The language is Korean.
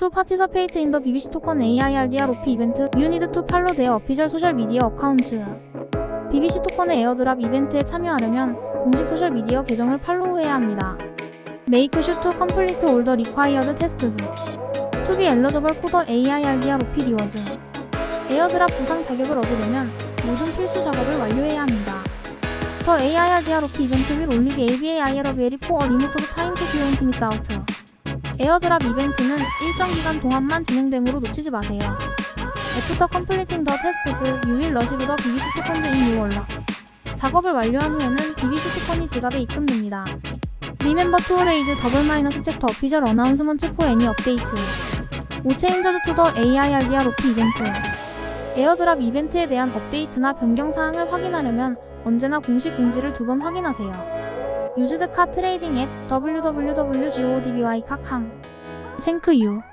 To participate in the BBC 토큰 AIRDR OP 이벤트, you need to follow their official social media accounts. BBC 토큰의 에어드랍 이벤트에 참여하려면 공식 소셜미디어 계정을 팔로우해야 합니다. Make sure to complete all the required tests. To be eligible for the AIRDR OP rewards. 에어드랍 보상 자격을 얻으려면 모든 필수 작업을 완료해야 합니다. The AIRDR OP event will only be ABAIR available for a limited time to don't miss out. 에어드랍 이벤트는 일정 기간 동안만 진행되므로 놓치지 마세요. Completing the tests, you will receive the BBC your wallet. 작업을 완료한 후에는 BBC 토큰이 지갑에 입금됩니다. Minus check the official announcement for any updates. 5 changes to the AIRDR OP 이벤트. 에어드랍 이벤트에 대한 업데이트나 변경 사항을 확인하려면 언제나 공식 공지를 두 번 확인하세요. 유즈드 카 트레이딩 앱 Thank you.